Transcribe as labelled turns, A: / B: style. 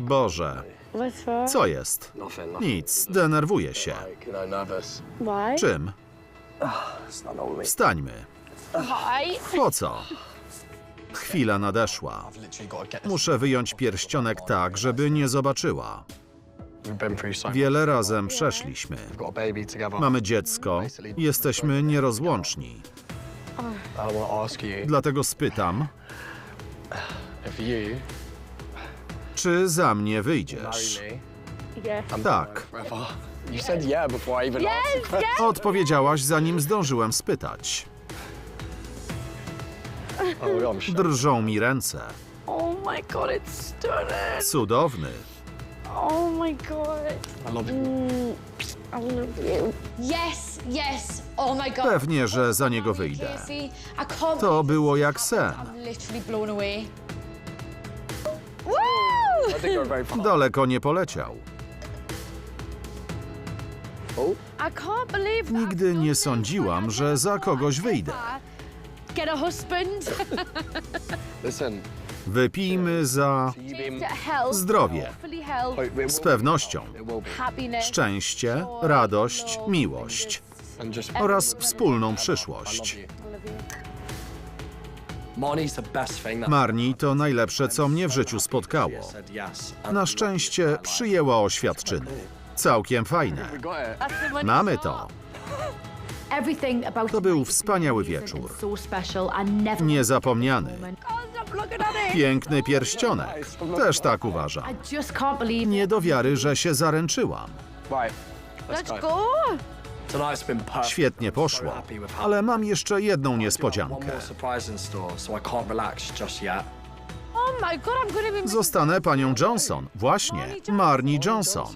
A: Boże, co jest? Nic, denerwuję się. Czym? Wstańmy. Po co? Chwila nadeszła. Muszę wyjąć pierścionek tak, żeby nie zobaczyła. Wiele razem przeszliśmy. Mamy dziecko, jesteśmy nierozłączni. Dlatego spytam, czy za mnie wyjdziesz? Tak.
B: marry forever. You said yeah before I even asked the
C: Yes,
B: question.
C: yes.
A: Odpowiedziałaś, zanim zdążyłem spytać.
B: Oh.
A: Drżą mi ręce.
C: Oh my god, it's stunning.
A: Cudowny.
C: Oh my god.
B: I love you.
C: Mm, I love you.
D: Yes, yes. Oh my god.
A: Pewnie, że za niego wyjdę.
D: Casey, I can't
A: To było jak sen.
D: I'm literally blown away.
A: Daleko nie poleciał. Nigdy nie sądziłam, że za kogoś wyjdę. Wypijmy za zdrowie, z pewnością, szczęście, radość, miłość oraz wspólną przyszłość. Marni to najlepsze, co mnie w życiu spotkało.
B: said yes. And
A: Na szczęście przyjęła oświadczyny. Całkiem fajne. Mamy to.
E: Everything about
A: To był wspaniały wieczór.
E: and So special and never
A: Niezapomniany. Piękny pierścionek. Też tak uważam.
E: I just can't believe
A: Nie do wiary, że się zaręczyłam.
B: Let's go.
A: Świetnie poszło. Ale mam jeszcze jedną niespodziankę.
C: Oh.
A: Zostanę panią Johnson. Właśnie, Marni Johnson.